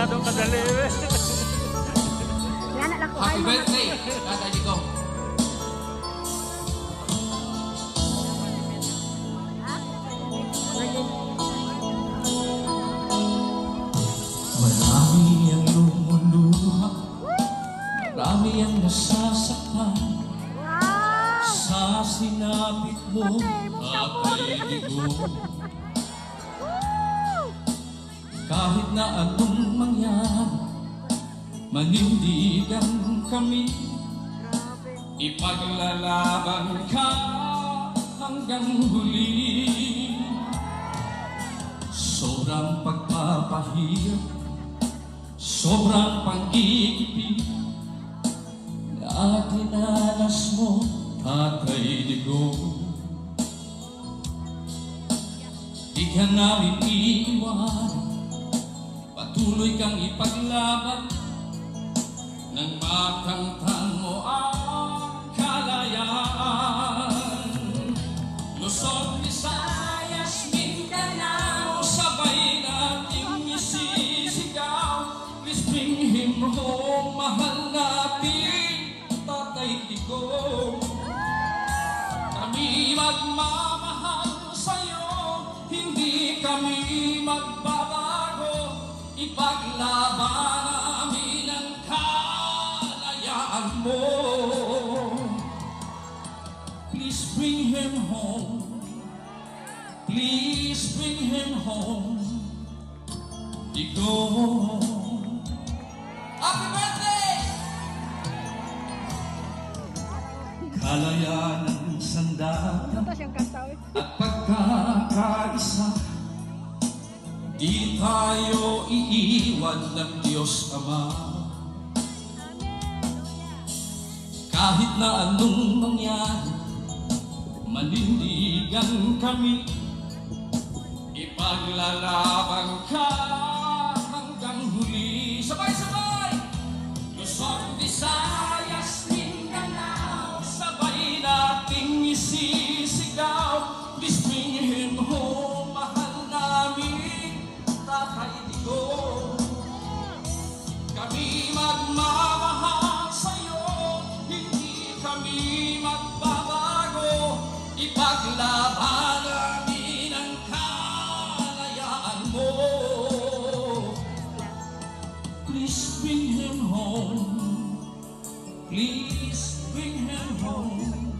masyado kadali. Yan na lang ko. Happy birthday, Tatay Digo. Marami ang lumuluha, marami ang nasasaktan Wow! sa sinapit mo, Tatay Digo. Kahit na anong mangyari, manindigan kami, ipaglalaban ka hanggang huli. Sobrang pagpapahirap, sobrang pang-iipig, na dinanas mo, Tatay Digo. Di ka namin iiwan, patuloy kang ipaglaban, nang makamtan mo ang kalayaan. Luzon, Visayas, Mindanao, sabay nating isisigaw. Please bring him home, mahal natin, Tatay Tigo. Kami magmamahal kalayaan mo. Please bring him home. Please bring him home. Ikaw. Happy birthday! Kalayaan ng sandata at pagkakaisa Di tayo iiwan ng Diyos Ama Kahit na anong mangyari Manindigan kami. Ipaglalaban ka Please bring him home. Please bring him home.